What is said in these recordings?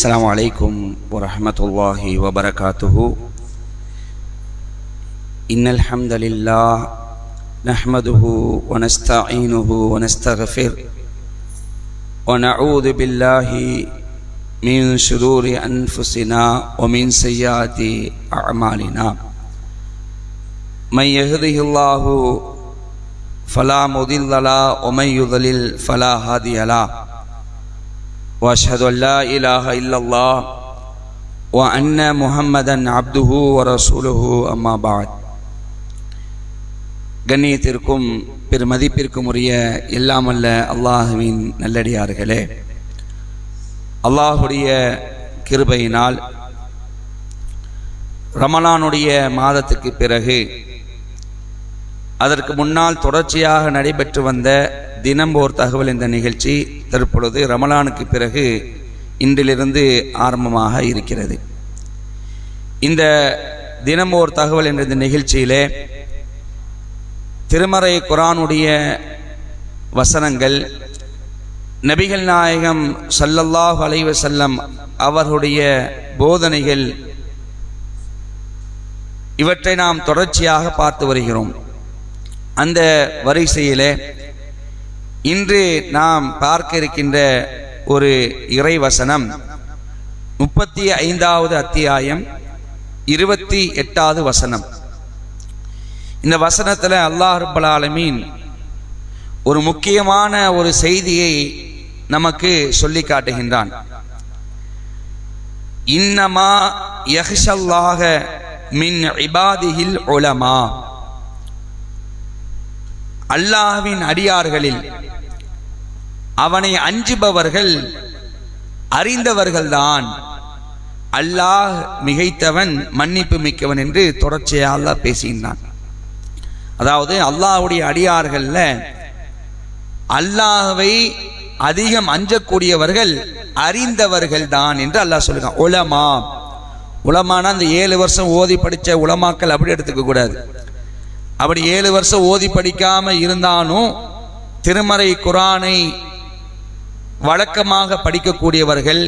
السلام عليكم ورحمة الله وبركاته. إن الحمد لله نحمده ونستعينه ونستغفر ونعوذ بالله من شرور أنفسنا ومن سيئات أعمالنا. من يهده الله فلا مضل له ومن يضلل فلا هادي له. واشهد ان لا اله الا الله وان محمدا عبده ورسوله اما بعد கண்ணியத்திற்கும் பெருமதிப்பிற்கும் உரிய எல்லாமல்ல அல்லாஹுவின் நல்லடியார்களே அல்லாஹுடைய கிருபையினால் ரமலானுடைய மாதத்துக்கு பிறகு அதற்கு முன்னால் தொடர்ச்சியாக நடைபெற்று வந்த தினம் ஒரு தகவல் இந்த நிகழ்ச்சி. தற்பொழுது ரமலானுக்கு பிறகு இன்றிலிருந்து ஆரம்பமாக இருக்கிறது. இந்த தினம் ஒரு தகவல் என்ற இந்த நிகழ்ச்சியிலே திருமறை குரானுடைய வசனங்கள் நபிகள் நாயகம் சல்லல்லாஹ் அலைவசல்லம் அவர்களுடைய போதனைகள் இவற்றை நாம் தொடர்ச்சியாக பார்த்து வருகிறோம். அந்த வரிசையிலே இன்று நாம் பார்க்க இருக்கின்ற ஒரு இறை வசனம் முப்பத்தி ஐந்தாவது அத்தியாயம் இருபத்தி எட்டாவது வசனம். இந்த வசனத்தில் அல்லாஹ் ரப்பல் ஆலமீன் ஒரு முக்கியமான ஒரு செய்தியை நமக்கு சொல்லி காட்டுகின்றான். இன்னமா யஹ்ஷல்லாக மின் இபாதிஹில் உலமா. அல்லாஹ்வின் அடியார்களில் அவனை அஞ்சுபவர்கள் அறிந்தவர்கள்தான். அல்லாஹ் மிகைத்தவன் மன்னிப்பு மிக்கவன் என்று தொடர்ச்சியாக அல்லாஹ் பேசுகின்றான் அதாவது அல்லாஹ்வுடைய அடியார்களில் அல்லாஹவை அதிகம் அஞ்சக்கூடியவர்கள் அறிந்தவர்கள் தான் என்று அல்லாஹ் சொல்லுறான் உலமா. உலமானா அந்த ஏழு வருஷம் ஓதி படித்த உலமாக்கள் அப்படி எடுத்துக்க கூடாது. அப்படி ஏழு வருஷம் ஓதி படிக்காமல் இருந்தாலும் திருமறை குரானை வழக்கமாக படிக்கக்கூடியவர்கள்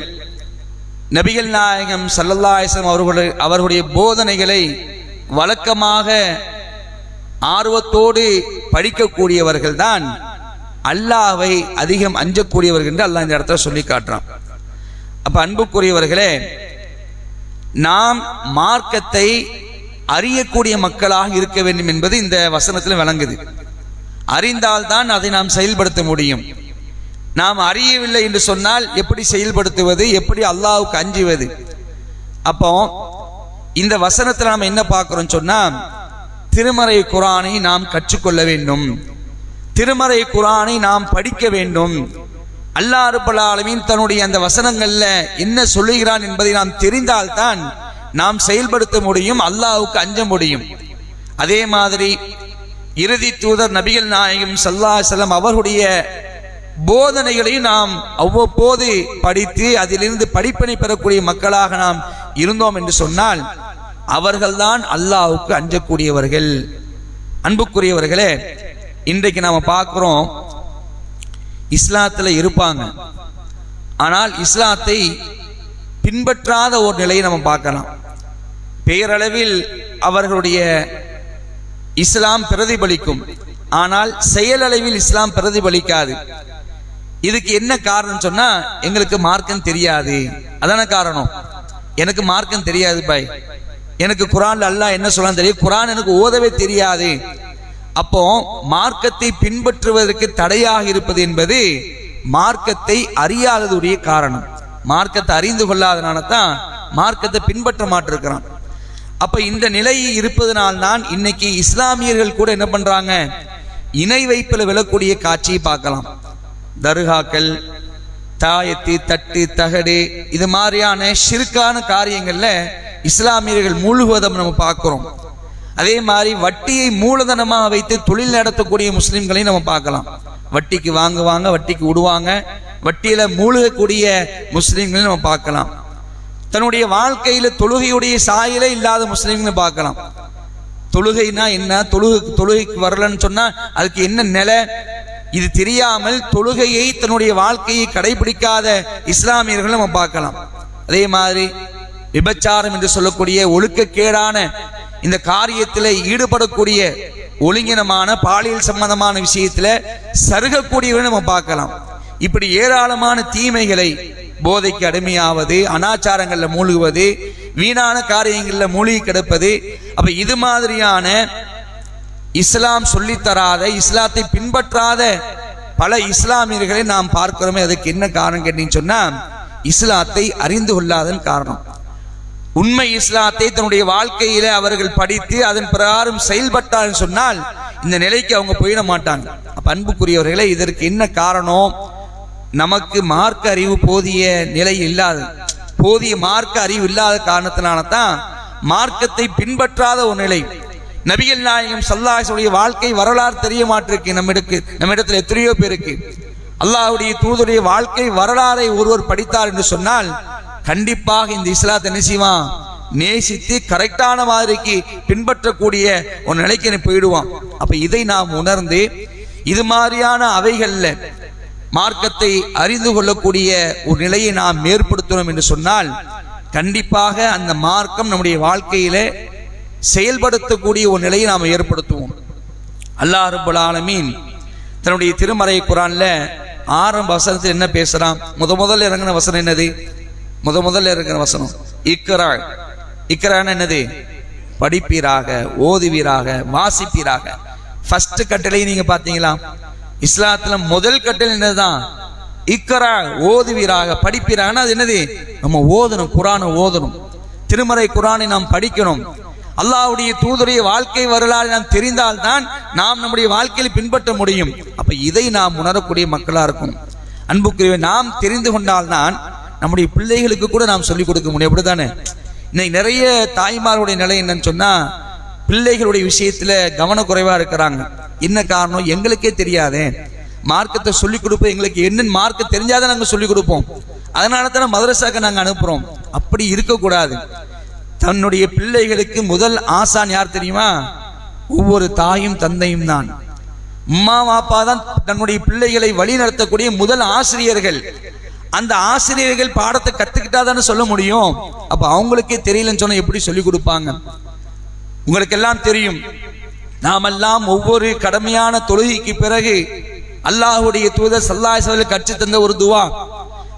நபிகள் நாயகம் சல்லல்லாஹம் அவர்களுடைய அவர்களுடைய போதனைகளை வழக்கமாக ஆர்வத்தோடு படிக்கக்கூடியவர்கள் தான் அல்லாவை அதிகம் அஞ்சக்கூடியவர்கள் என்று அல்லாஹ் இந்த இடத்துல சொல்லி காட்டுறான். அப்போ அன்புக்குரியவர்களே நாம் மார்க்கத்தை அறியக்கூடிய மக்களாக இருக்க வேண்டும் என்பது இந்த வசனத்தில் விளங்குது. அறிந்தால்தான் அதை நாம் செயல்படுத்த முடியும். நாம் அறியவில்லை என்று சொன்னால் எப்படி செயல்படுத்துவது எப்படி அல்லாவுக்கு அஞ்சுவது? அப்போ இந்த வசனத்தில் நாம் என்ன பார்க்குறோம் சொன்னால் திருமறை குரானை நாம் கற்றுக்கொள்ள வேண்டும். திருமறை குரானை நாம் படிக்க வேண்டும். அல்லாஹ் அருப்பலாலுமின் தன்னுடைய அந்த வசனங்களில் என்ன சொல்லுகிறான் என்பதை நாம் தெரிந்தால்தான் நாம் செயல்படுத்த முடியும் அல்லாஹுக்கு அஞ்ச முடியும். அதே மாதிரி இறுதி தூதர் நபிகள் நாயகம் சல்லா செல்லம் அவர்களுடைய போதனைகளையும் நாம் அவ்வப்போது படித்து அதிலிருந்து படிப்பினை பெறக்கூடிய மக்களாக நாம் இருந்தோம் என்று சொன்னால் அவர்கள்தான் அல்லாஹுக்கு அஞ்சக்கூடியவர்கள். அன்புக்குரியவர்களே இன்றைக்கு நாம் பார்க்குறோம் இஸ்லாத்தில் இருப்பாங்க. ஆனால் இஸ்லாத்தை பின்பற்றாத ஒரு நிலையை நம்ம பார்க்கலாம். பெயரளவில் அவர்களுடைய இஸ்லாம் பிரதிபலிக்கும். ஆனால் செயலளவில் இஸ்லாம் பிரதிபலிக்காது. இதுக்கு என்ன காரணம் சொன்னா எங்களுக்கு மார்க்கம் தெரியாது. அதான காரணம்? எனக்கு மார்க்கம் தெரியாது பாய். எனக்கு குரான் அல்லாஹ் என்ன சொல்லலாம் தெரியும். குரான் எனக்கு ஓதவே தெரியாது. அப்போ மார்க்கத்தை பின்பற்றுவதற்கு தடையாக இருப்பது என்பது மார்க்கத்தை அறியாததுடைய காரணம். மார்க்கத்தை அறிந்து கொள்ளாதனால தான் மார்க்கத்தை பின்பற்ற மாட்டிருக்கிறான். அப்ப இந்த நிலை இருப்பதனால்தான் இன்னைக்கு இஸ்லாமியர்கள் கூட என்ன பண்றாங்க? இணை வைப்பில் விழக்கூடிய காட்சியை பார்க்கலாம். தர்காக்கள் தாயத்தி தட்டு தகடு இது மாதிரியான சிறுக்கான காரியங்களில் இஸ்லாமியர்கள் மூழ்குவதை நம்ம பார்க்குறோம். அதே மாதிரி வட்டியை மூலதனமாக வைத்து தொழில் நடத்தக்கூடிய முஸ்லிம்களையும் நம்ம பார்க்கலாம். வட்டிக்கு வாங்குவாங்க வட்டிக்கு விடுவாங்க வட்டியில் மூழ்கக்கூடிய முஸ்லீம்களையும் நம்ம பார்க்கலாம். தன்னுடைய வாழ்க்கையில் தொழுகையுடைய சாயலே இல்லாத முஸ்லீம்களை பார்க்கலாம். தொழுகைனா என்ன? தொழுகை தொழுகைக்கு வரலன்னு சொன்னால் அதுக்கு என்ன நிலை? இது தெரியாமல் தொழுகையை தன்னுடைய வாழ்க்கையை கடைபிடிக்காத இஸ்லாமியர்கள் நம்ம பார்க்கலாம். அதே மாதிரி விபச்சாரம் என்று சொல்லக்கூடிய ஒழுக்கக்கேடான இந்த காரியத்தில் ஈடுபடக்கூடிய ஒழுங்கினமான பாலியல் சம்பந்தமான விஷயத்தில் சருகக்கூடியவர்கள் நம்ம பார்க்கலாம். இப்படி ஏராளமான தீமைகளை போதைக்கு அடிமையாவது அனாச்சாரங்களில் மூழ்குவது வீணான காரியங்களில் மூழ்கி கிடப்பது அப்போ இது மாதிரியான இஸ்லாம் சொல்லித்தராத இஸ்லாத்தை பின்பற்றாத பல இஸ்லாமியர்களை நாம் பார்க்கிறோமே அதுக்கு என்ன காரணம் கேட்டீங்கன்னு சொன்னா இஸ்லாத்தை அறிந்து கொள்ளாதன் காரணம். உண்மை இஸ்லாத்தை தன்னுடைய வாழ்க்கையில அவர்கள் படித்து அதன் பிரகாரம் செயல்பட்டார்கள் சொன்னால் இந்த நிலைக்கு அவங்க போயிட மாட்டாங்க. அப்ப அன்புக்குரியவர்களே இதற்கு என்ன காரணம்? நமக்கு மார்க்க அறிவு போதிய நிலை இல்லாத போதிய மார்க்க அறிவு இல்லாத காரணத்தினால தான் மார்க்கத்தை பின்பற்றாத ஒரு நிலை. நபிகள் நாயகம் சல்லாஹுடைய வாழ்க்கை வரலாறு தெரிய மாட்டிருக்கு நம்மிடக்கு நம்மிடத்தில் எத்தனையோ பேருக்கு. அல்லாஹுடைய தூதருடைய வாழ்க்கை வரலாறை ஒருவர் படித்தார் என்று சொன்னால் கண்டிப்பாக இந்த இஸ்லாத்தை என்ன செய்வான்? நேசித்து கரெக்டான மாதிரிக்கு பின்பற்றக்கூடிய ஒரு நிலைக்கு நீ போயிடுவான். அப்ப இதை நாம் உணர்ந்து இது மாதிரியான அவைகள்ல மார்க்கத்தை அறிந்து கொள்ளக்கூடிய ஒரு நிலையை நாம் ஏற்படுத்தணும் என்று சொன்னால் கண்டிப்பாக அந்த மார்க்கம் நம்முடைய வாழ்க்கையில செயல்படுத்தக்கூடிய ஒரு நிலையை நாம் ஏற்படுத்துவோம். அல்லாஹ் ரபுல் ஆலமீன் தன்னுடைய திருமறை குரான்ல ஆரம்ப வசனத்தில் என்ன பேசுறான்? முத முதல்ல இறங்கின வசனம் என்னது? முத முதல்ல இறங்கின வசனம். இக்கரா இக்கரான்னு என்னது? படிப்பீராக ஓதுவீராக வாசிப்பீராக. ஃபர்ஸ்ட் கட்டளை நீங்க பாத்தீங்களா இஸ்லாத்துல முதல் கட்டளை என்னதுதான்? இக்கரா ஓதுவீராக படிப்பீராகனா அது என்னது? நம்ம ஓதணும் குரானை ஓதணும். திருமறை குரானை நாம் படிக்கணும். அல்லாவுடைய தூதருடைய வாழ்க்கை வரலாறு நாம் தெரிந்தால்தான் நாம் நம்முடைய வாழ்க்கையில் பின்பற்ற முடியும். அப்ப இதை நாம் உணரக்கூடிய மக்களா இருக்கும் அன்புக்குரிய நாம் தெரிந்து கொண்டால்தான் நம்முடைய பிள்ளைகளுக்கு கூட நாம் சொல்லிக் கொடுக்க முடியும். அப்படித்தானே இன்னைக்கு நிறைய தாய்மார்களுடைய நிலை என்னன்னு சொன்னா பிள்ளைகளுடைய விஷயத்துல கவனக்குறைவா இருக்கிறாங்க. என்ன காரணம்? எங்களுக்கே தெரியாதே. மார்க்கத்தை சொல்லிக் கொடுப்போம். எங்களுக்கு என்னன்னு மார்க்க தெரிஞ்சாதான் நாங்கள் சொல்லிக் கொடுப்போம். அதனால தானே மதரசாக்கு நாங்கள் அனுப்புறோம். அப்படி இருக்கக்கூடாது. தன்னுடைய பிள்ளைகளுக்கு முதல் ஆசான் யார் தெரியுமா? ஒவ்வொரு தாயும் தந்தையும் தான். அம்மா அப்பா தான் தன்னுடைய பிள்ளைகளை வழி நடத்தக்கூடிய முதல் ஆசிரியர்கள். அந்த ஆசிரியர்கள் பாடத்தை கத்துக்கிட்டா தானே சொல்ல முடியும்? அப்ப அவங்களுக்கே தெரியலன்னு சொன்னா எப்படி சொல்லி கொடுப்பாங்க? உங்களுக்கு எல்லாம் தெரியும். நாமெல்லாம் ஒவ்வொரு கடமையான தொழுகைக்கு பிறகு அல்லாஹுடைய தூதர் சல்லாஹ் கற்று தந்த ஒரு துவா.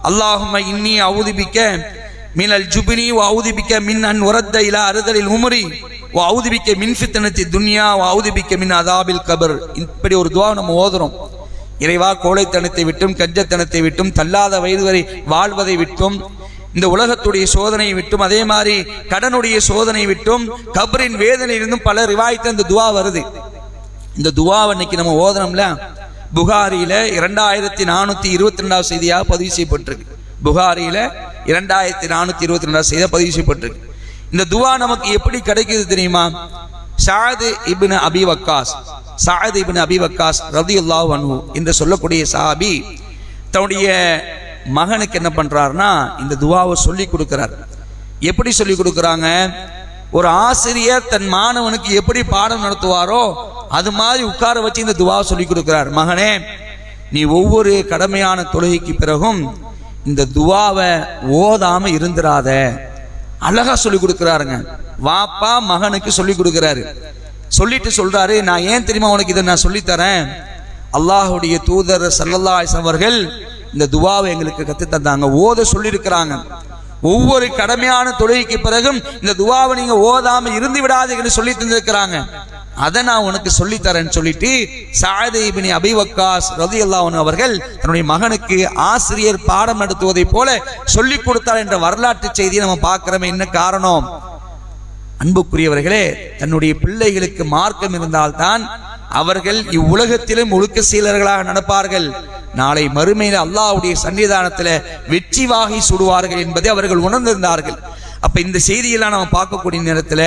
அல்லாஹும்ம இன்னி அவுதிபிக்க மினல் ஜுபினி அவுதிபிக்க மின் அன் உரத்த இலா அறுதலில் உமரி. அவுதிபிக்க மின் ஃபித்தனத்தி துன்யா அவுதிபிக்க மின் அதாபில் கபர். இப்படி ஒரு துவா நம்ம ஓதுறோம். இறைவா கோழைத்தனத்தை விட்டும் கஞ்சத்தனத்தை விட்டும் தள்ளாத வயது வரை வாழ்வதை விட்டும் இந்த உலகத்துடைய சோதனையை விட்டும் அதே மாதிரி கடனுடைய சோதனை விட்டும் கபரின் வேதனையிலிருந்தும் பல ரிவாய்த்து இந்த துவா வருது. இந்த துவாவை இன்னைக்கு நம்ம ஓதனம்ல? புகாரியில இரண்டாயிரத்தி நானூத்தி இருபத்தி ரெண்டாவது செய்தியாக பதிவு செய்யப்பட்டிருக்கு. புகாரியில இரண்டாயிரத்தி நானூத்தி இருபத்தி ரெண்டாவது செய்த பதிவு செய்யப்பட்டிருக்கு. இந்த துவா நமக்கு எப்படி கிடைக்குது தெரியுமா? சாது இபின் அபி வக்காஸ் சாது இபின் அபி வக்காஸ் ரதி அல்லாஹ் அனு என்று சொல்லக்கூடிய சாபி தன்னுடைய மகனுக்கு என்ன பண்றாருன்னா இந்த துவாவை சொல்லி கொடுக்கிறார். எப்படி சொல்லி கொடுக்குறாங்க? ஒரு ஆசிரியர் தன் மாணவனுக்கு எப்படி பாடம் நடத்துவாரோ அது மாதிரி உட்கார வச்சு இந்த துவாவை சொல்லி கொடுக்கிறார். மகனே நீ ஒவ்வொரு கடமையான தொழுகைக்கு பிறகும் இந்த துவாவை ஓதாம இருந்துராத அழகா சொல்லி கொடுக்குறாருங்க. வாப்பா மகனுக்கு சொல்லி கொடுக்குறாரு. சொல்லிட்டு சொல்றாரு நான் ஏன் தெரியுமா உனக்கு இதை நான் சொல்லித் தரேன்? அல்லாஹுடைய தூதர் சல்லல்லா அவர்கள் இந்த துவாவை எங்களுக்கு கத்து தந்தாங்க. ஓத சொல்லியிருக்கிறாங்க. ஒவ்வொரு கடமையான தொழுகைக்கு பிறகும் இந்த துவாவை நீங்க ஓதாம இருந்து விடாதீங்கன்னு சொல்லி தந்திருக்கிறாங்க. அதை நான் உனக்கு சொல்லித்தரேன்னு சொல்லிட்டு சாயதேபினி அபிவக்காஸ் ரதி வக்காஸ் அவர்கள் தன்னுடைய மகனுக்கு ஆசிரியர் பாடம் நடத்துவதை போல சொல்லிக் கொடுத்தார் என்ற வரலாற்று செய்தியை நம்ம பார்க்கிறோமே என்ன காரணம்? அன்புக்குரியவர்களே தன்னுடைய பிள்ளைகளுக்கு மார்க்கம் இருந்தால்தான் அவர்கள் இவ்வுலகத்திலும் ஒழுக்க சீலர்களாக நடப்பார்கள். நாளை மறுமையில் அல்லாஹ்வுடைய சன்னிதானத்தில் வெற்றி வாகி சுடுவார்கள் என்பதை அவர்கள் உணர்ந்திருந்தார்கள். அப்ப இந்த செய்தியெல்லாம் நாம் பார்க்கக்கூடிய நேரத்தில்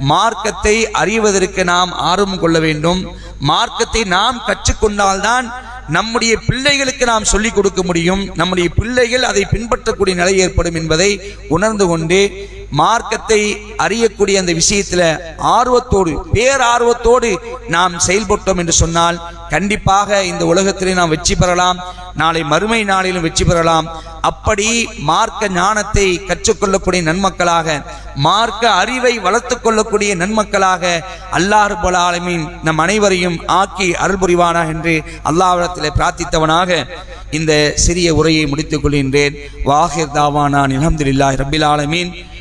மார்க்கத்தை அறிவதற்கு நாம் ஆர்வம் கொள்ள வேண்டும். மார்க்கத்தை நாம் கற்றுக்கொண்டால்தான் நம்முடைய பிள்ளைகளுக்கு நாம் சொல்லிக் கொடுக்க முடியும். நம்முடைய பிள்ளைகள் அதை பின்பற்றக்கூடிய நிலை ஏற்படும் என்பதை உணர்ந்து கொண்டு மார்க்கத்தை அறியக்கூடிய அந்த விஷயத்துல ஆர்வத்தோடு பேரார்வத்தோடு நாம் செயல்பட்டோம் என்று சொன்னால் கண்டிப்பாக இந்த உலகத்திலே நாம் வெற்றி பெறலாம் நாளை மறுமை நாளிலும் வெற்றி பெறலாம். அப்படி மார்க்க ஞானத்தை கற்றுக்கொள்ளக்கூடிய நன்மக்களாக மார்க்க அறிவை வளர்த்து கொள்ளக்கூடிய நன்மக்களாக அல்லாஹ் ஆலமின் நம் அனைவரையும் ஆக்கி அருள் புரிவானா என்று அல்லாஹ்விடத்திலே பிரார்த்தித்தவனாக இந்த சிறிய உரையை முடித்துக் கொள்கின்றேன். வாஹிர் தாவானா அல்ஹம்துலில்லாஹி ரபில் ஆலமீன்.